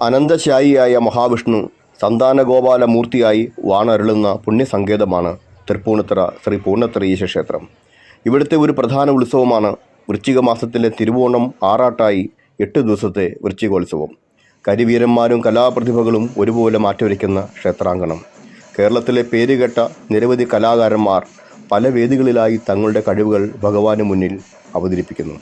അനന്തശായിയായ മഹാവിഷ്ണു സന്താനഗോപാലമൂർത്തിയായി വാണരുളുന്ന പുണ്യസങ്കേതമാണ് തൃപ്പൂണിത്തറ ശ്രീ പൂർണത്രയീശ ക്ഷേത്രം. ഇവിടുത്തെ ഒരു പ്രധാന ഉത്സവമാണ് വൃശ്ചിക മാസത്തിലെ തിരുവോണം ആറാട്ടായി എട്ട് ദിവസത്തെ വൃശ്ചികോത്സവം. കരിവീരന്മാരും കലാപ്രതിഭകളും ഒരുപോലെ മാറ്റിവരയ്ക്കുന്ന ക്ഷേത്രാങ്കണം. കേരളത്തിലെ പേരുകെട്ട നിരവധി കലാകാരന്മാർ പല വേദികളിലായി തങ്ങളുടെ കഴിവുകൾ ഭഗവാന് മുന്നിൽ അവതരിപ്പിക്കുന്നു.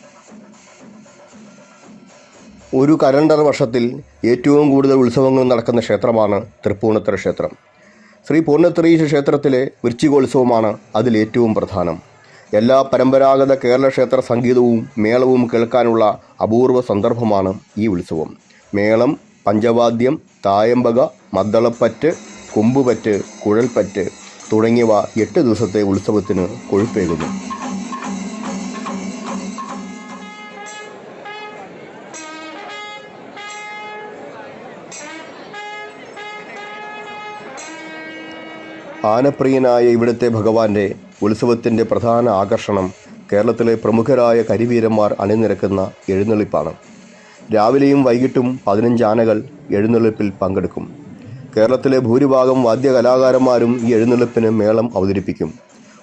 ഒരു കലണ്ടർ വർഷത്തിൽ ഏറ്റവും കൂടുതൽ ഉത്സവങ്ങൾ നടക്കുന്ന ക്ഷേത്രമാണ് തൃപ്പൂണിത്തറ ക്ഷേത്രം. ശ്രീ പൂർണത്രീശ ക്ഷേത്രത്തിലെ വൃശ്ചികോത്സവമാണ് അതിലേറ്റവും പ്രധാനം. എല്ലാ പരമ്പരാഗത കേരള ക്ഷേത്ര സംഗീതവും മേളവും കേൾക്കാനുള്ള അപൂർവ സന്ദർഭമാണ് ഈ ഉത്സവം. മേളം പഞ്ചവാദ്യം തായമ്പക മദ്ദളപ്പറ്റ് കൊമ്പുപറ്റ് കുഴൽപ്പറ്റ് തുടങ്ങിയവ എട്ട് ദിവസത്തെ ഉത്സവത്തിന് കൊഴുപ്പേകുന്നു. ആനപ്രിയനായ ഇവിടുത്തെ ഭഗവാന്റെ ഉത്സവത്തിന്റെ പ്രധാന ആകർഷണം കേരളത്തിലെ പ്രമുഖരായ കരിവീരന്മാർ അണിനിരക്കുന്ന എഴുന്നള്ളിപ്പാണ്. രാവിലെയും വൈകിട്ടും പതിനഞ്ച് ആനകൾ എഴുന്നള്ളിപ്പിൽ പങ്കെടുക്കും. കേരളത്തിലെ ഭൂരിഭാഗം വാദ്യകലാകാരന്മാരും ഈ എഴുന്നള്ളിപ്പിന് മേളം അവതരിപ്പിക്കും.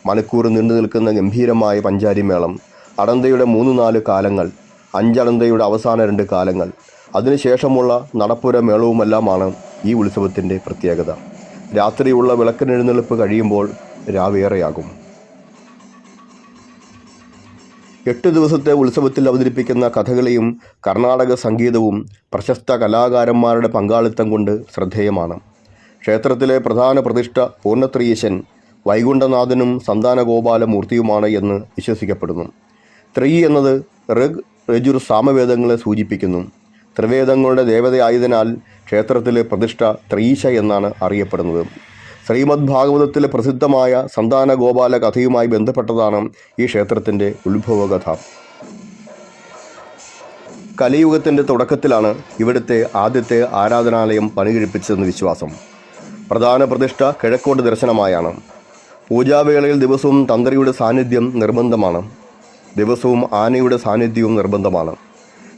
മണിക്കൂർ നീണ്ടു നിൽക്കുന്ന ഗംഭീരമായ പഞ്ചാരി മേളം അടന്തയുടെ മൂന്ന് നാല് കാലങ്ങൾ അഞ്ചടന്തയുടെ അവസാന രണ്ട് കാലങ്ങൾ അതിനുശേഷമുള്ള നടപ്പുര മേളവുമെല്ലാമാണ് ഈ ഉത്സവത്തിന്റെ പ്രത്യേകത. രാത്രിയുള്ള വിളക്കിനെഴുന്നള്ളിപ്പ് കഴിയുമ്പോൾ രാവേറെയാകും. എട്ട് ദിവസത്തെ ഉത്സവത്തിൽ അവതരിപ്പിക്കുന്ന കഥകളിയും കർണാടക സംഗീതവും പ്രശസ്ത കലാകാരന്മാരുടെ പങ്കാളിത്തം കൊണ്ട് ശ്രദ്ധേയമാണ്. ക്ഷേത്രത്തിലെ പ്രധാന പ്രതിഷ്ഠ പൂർണത്രീശൻ വൈകുണ്ഠനാഥനും സന്താനഗോപാലമൂർത്തിയുമാണ് എന്ന് വിശ്വസിക്കപ്പെടുന്നു. ത്രീ എന്നത് ഋഗ് രജുർ സാമവേദങ്ങളെ സൂചിപ്പിക്കുന്നു. ത്രിവേദങ്ങളുടെ ദേവതയായതിനാൽ ക്ഷേത്രത്തിലെ പ്രതിഷ്ഠ ത്രീശ എന്നാണ് അറിയപ്പെടുന്നത്. ശ്രീമദ് ഭാഗവതത്തിലെ പ്രസിദ്ധമായ സന്താന ഗോപാല കഥയുമായി ബന്ധപ്പെട്ടതാണ് ഈ ക്ഷേത്രത്തിന്റെ ഉത്ഭവകഥ. കലിയുഗത്തിന്റെ തുടക്കത്തിലാണ് ഇവിടുത്തെ ആദ്യത്തെ ആരാധനാലയം പണികഴിപ്പിച്ചതെന്ന് വിശ്വാസം. പ്രധാന പ്രതിഷ്ഠ കിഴക്കോട്ട് ദർശനമായാണ്. പൂജാവേളയിൽ ദിവസവും തന്ത്രിയുടെ സാന്നിധ്യം നിർബന്ധമാണ്. ദിവസവും ആനയുടെ സാന്നിധ്യവും നിർബന്ധമാണ്.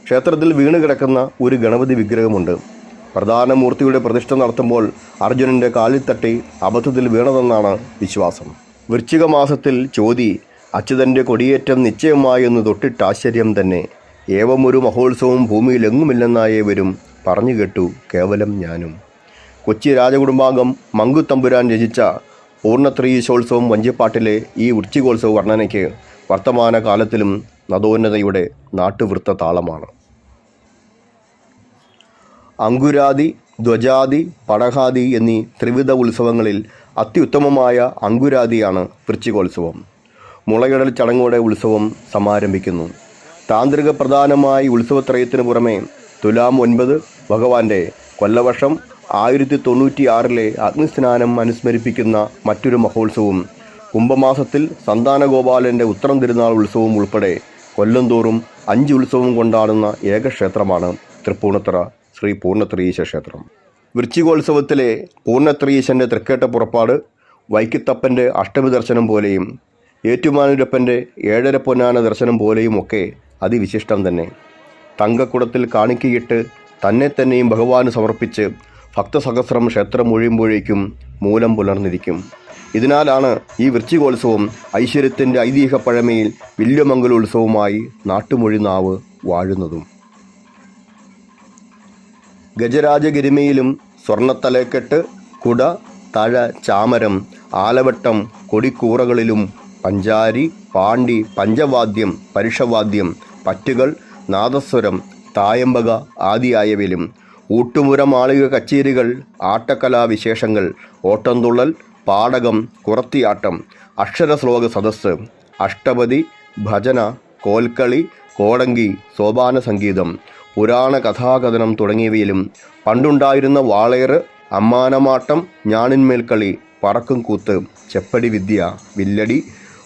ക്ഷേത്രത്തിൽ വീണ് കിടക്കുന്ന ഒരു ഗണപതി വിഗ്രഹമുണ്ട്. പ്രധാന മൂർത്തിയുടെ പ്രതിഷ്ഠ നടത്തുമ്പോൾ അർജുനന്റെ കാലിൽ തട്ടി അബദ്ധത്തിൽ വീണതെന്നാണ് വിശ്വാസം. വൃശ്ചിക മാസത്തിൽ ചോതി അച്യുതന്റെ കൊടിയേറ്റം നിശ്ചയമായെന്ന് തൊട്ടിട്ടാശ്ചര്യം തന്നെ. ഏവമൊരു മഹോത്സവം ഭൂമിയിൽ എങ്ങുമില്ലെന്നായേവരും പറഞ്ഞു കേട്ടു കേവലം ഞാനും. കൊച്ചി രാജകുടുംബാംഗം മങ്കുത്തമ്പുരാൻ രചിച്ച പൂർണത്രീശോത്സവം വഞ്ചിപ്പാട്ടിലെ ഈ വൃശ്ചികോത്സവ വർണനയ്ക്ക് വർത്തമാന കാലത്തിലും നദോന്നതയുടെ നാട്ടുവൃത്ത താളമാണ്. അങ്കുരാതി ധ്വജാതി പടഹാതി എന്നീ ത്രിവിധ ഉത്സവങ്ങളിൽ അത്യുത്തമമായ അങ്കുരാതിയാണ് വൃശ്ചികോത്സവം. മുളകിടൽ ചടങ്ങോടെ ഉത്സവം സമാരംഭിക്കുന്നു. താന്ത്രിക പ്രധാനമായി ഉത്സവത്രയത്തിന് പുറമെ തുലാം ഒൻപത് ഭഗവാന്റെ കൊല്ലവർഷം ആയിരത്തി തൊണ്ണൂറ്റി ആറിലെ അഗ്നിസ്നാനം അനുസ്മരിപ്പിക്കുന്ന മറ്റൊരു മഹോത്സവം കുംഭമാസത്തിൽ സന്താനഗോപാലന്റെ ഉത്തരം തിരുനാൾ ഉത്സവം ഉൾപ്പെടെ കൊല്ലം തോറും അഞ്ച് ഉത്സവം കൊണ്ടാടുന്ന ഏക ക്ഷേത്രമാണ് തൃപ്പൂണിത്തറ ശ്രീ പൂർണത്രീശ ക്ഷേത്രം. വൃശ്ചികോത്സവത്തിലെ പൂർണത്രീശന്റെ തൃക്കേട്ട പുറപ്പാട് വൈക്കത്തപ്പന്റെ അഷ്ടമി ദർശനം പോലെയും ഏറ്റുമാനൂരപ്പന്റെ ഏഴര പൊന്നാന ദർശനം പോലെയും ഒക്കെ അതിവിശിഷ്ടം തന്നെ. തങ്കക്കുടത്തിൽ കാണിക്കയിട്ട് തന്നെ തന്നെയും ഭഗവാന് സമർപ്പിച്ച് ഭക്തസഹസ്രം ക്ഷേത്രം ഒഴിയുമ്പോഴേക്കും മൂലം പുലർന്നിരിക്കും. ഇതിനാലാണ് ഈ വൃശ്ചികോത്സവം ഐശ്വര്യത്തിന്റെ ഐതിഹ്യ പഴമയിൽ വില്യമംഗലോത്സവമായി നാട്ടുമൊഴിനാവ് വാഴുന്നതും. ഗജരാജഗരിമയിലും സ്വർണത്തലക്കെട്ട് കുട തഴ ചാമരം ആലവട്ടം കൊടിക്കൂറകളിലും പഞ്ചാരി പാണ്ടി പഞ്ചവാദ്യം പരുഷവാദ്യം പറ്റുകൾ നാദസ്വരം തായമ്പക ആദിയായവയിലും ഊട്ടുമുര മാളിക കച്ചേരികൾ ആട്ടക്കലാവിശേഷങ്ങൾ ഓട്ടംതുള്ളൽ പാടകം കുറത്തിയാട്ടം അക്ഷരശ്ലോക സദസ്സ് അഷ്ടപതി ഭജന കോൽക്കളി കോടങ്കി സോപാന സംഗീതം പുരാണ കഥാകഥനം തുടങ്ങിയവയിലും പണ്ടുണ്ടായിരുന്ന വാളേറ് അമ്മാനമാട്ടം ഞാണിന്മേൽക്കളി പറക്കും കൂത്ത് ചെപ്പടി വിദ്യ വില്ലടി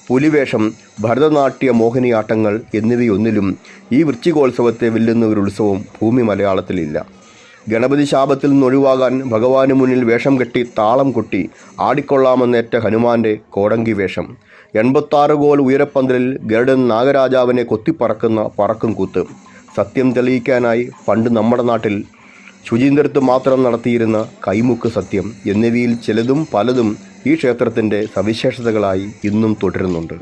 പുലിവേഷം ഭരതനാട്യ മോഹിനിയാട്ടങ്ങൾ എന്നിവയൊന്നിലും ഈ വൃശ്ചികോത്സവത്തെ വെല്ലുന്ന ഒരു ഉത്സവം ഭൂമി മലയാളത്തിലില്ല. ഗണപതി ശാപത്തിൽ നിന്നൊഴിവാകാൻ ഭഗവാന് മുന്നിൽ വേഷം കെട്ടി താളം കൊട്ടി ആടിക്കൊള്ളാമെന്നേറ്റ ഹനുമാന്റെ കോടങ്കി വേഷം. എൺപത്താറ് ഗോൽ ഉയരപ്പന്തലിൽ ഗരുഡൻ നാഗരാജാവിനെ കൊത്തിപ്പറക്കുന്ന പറക്കും കൂത്ത്. സത്യം തെളിയിക്കാനായി പണ്ട് നമ്മുടെ നാട്ടിൽ ശുചീന്ദ്രത്ത് മാത്രം നടത്തിയിരുന്ന കൈമുക്ക് സത്യം എന്നിവയിൽ ചിലതും പലതും ഈ ക്ഷേത്രത്തിന്റെ സവിശേഷതകളായി ഇന്നും തുടരുന്നുണ്ട്.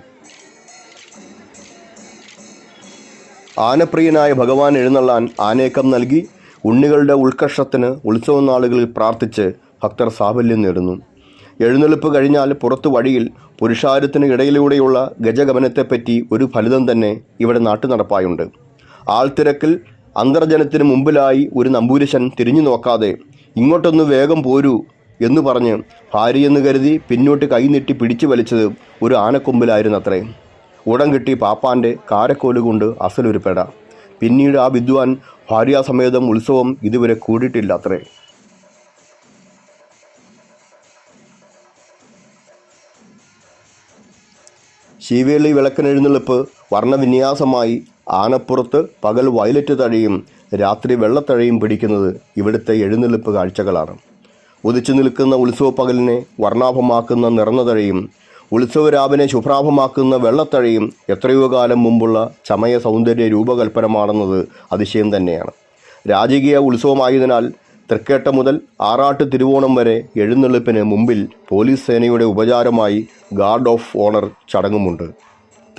ആനപ്രിയനായ ഭഗവാൻ എഴുന്നള്ളാൻ ആനേക്കം നൽകി ഉണ്ണികളുടെ ഉത്കർഷത്തിന് ഉത്സവ നാളുകളിൽ പ്രാർത്ഥിച്ച് ഭക്തർ സാഫല്യം നേടുന്നു. എഴുന്നള്ളിപ്പ് കഴിഞ്ഞാൽ പുറത്തു വഴിയിൽ പുരുഷാരത്തിന് ഇടയിലൂടെയുള്ള ഗജഗമനത്തെപ്പറ്റി ഒരു ഫലിതം തന്നെ ഇവിടെ നാട്ടു നടപ്പായുണ്ട് ആൾത്തിരക്കിൽ അന്തർജനത്തിന് മുമ്പിലായി ഒരു നമ്പൂരിശൻ തിരിഞ്ഞു നോക്കാതെ ഇങ്ങോട്ടൊന്ന് വേഗം പോരൂ എന്ന് പറഞ്ഞ് ഭാര്യയെന്ന് കരുതി പിന്നോട്ട് കൈനീട്ടി പിടിച്ചു വലിച്ചത് ഒരു ആനക്കൊമ്പിലായിരുന്നു അത്രേ ഉടം കിട്ടി പാപ്പാന്റെ കാരക്കോൽ കൊണ്ട് അസലൊരു പെട. പിന്നീട് ആ വിദ്വാൻ ഭാര്യാസമേതം ഉത്സവം ഇതുവരെ കൂടിയിട്ടില്ല അത്രേ ശീവേളി വിളക്കിനെഴുന്നള്ളിപ്പ് വർണവിന്യാസമായി ആനപ്പുറത്ത് പകൽ വയലറ്റ് തഴയും രാത്രി വെള്ളത്തഴയും പിടിക്കുന്നത് ഇവിടുത്തെ എഴുന്നള്ളിപ്പ് കാഴ്ചകളാണ്. ഉദിച്ചു നിൽക്കുന്ന ഉത്സവ പകലിനെ വർണാഭമാക്കുന്ന നിറഞ്ഞ തഴയും ഉത്സവരാവിനെ ശുഭ്രാഭമാക്കുന്ന വെള്ളത്തഴയും എത്രയോ കാലം മുമ്പുള്ള ചമയ സൗന്ദര്യ രൂപകൽപ്പനമാണെന്നത് അതിശയം തന്നെയാണ്. രാജകീയ ഉത്സവമായതിനാൽ തൃക്കേട്ട മുതൽ ആറാട്ട് തിരുവോണം വരെ എഴുന്നള്ളിപ്പിന് മുമ്പിൽ പോലീസ് സേനയുടെ ഉപചാരമായി ഗാർഡ് ഓഫ് ഓണർ ചടങ്ങുമുണ്ട്.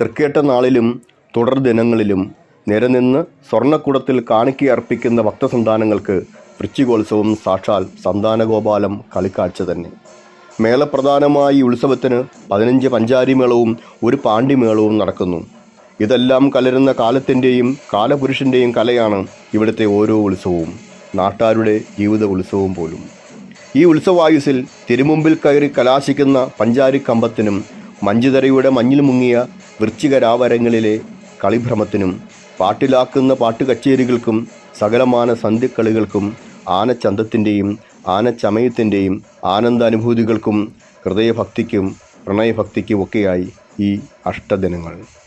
തൃക്കേട്ട നാളിലും തുടർ ദിനങ്ങളിലും നിരനിന്ന് സ്വർണക്കുടത്തിൽ കാണിക്കയർപ്പിക്കുന്ന ഭക്തസന്താനങ്ങൾക്ക് വൃശ്ചികോത്സവം സാക്ഷാൽ സന്താനഗോപാലം കളിക്കാഴ്ച തന്നെ. മേളപ്രധാനമായി ഉത്സവത്തിന് പതിനഞ്ച് പഞ്ചാരിമേളവും ഒരു പാണ്ഡിമേളവും നടക്കുന്നു. ഇതെല്ലാം കലരുന്ന കാലത്തിന്റെയും കാലപുരുഷന്റെയും കലയാണ് ഇവിടുത്തെ ഓരോ ഉത്സവവും. നാട്ടാരുടെ ജീവിത ഉത്സവം പോലും. ഈ ഉത്സവായുസിൽ തിരുമുമ്പിൽ കയറി കലാശിക്കുന്ന പഞ്ചാരിക്കമ്പത്തിനും മഞ്ചുതരയുടെ മഞ്ഞിൽ മുങ്ങിയ വൃശ്ചികരാവരങ്ങളിലെ കളിഭ്രമത്തിനും പാട്ടിലാക്കുന്ന പാട്ടുകച്ചേരികൾക്കും സകലമാന സന്ധ്യക്കളികൾക്കും ആനച്ചന്തത്തിന്റെയും ആനച്ചമയത്തിന്റെയും ആനന്ദാനുഭൂതികൾക്കും ഹൃദയഭക്തിക്കും പ്രണയഭക്തിക്കും ഒക്കെയായി ഈ അഷ്ടദിനങ്ങൾ.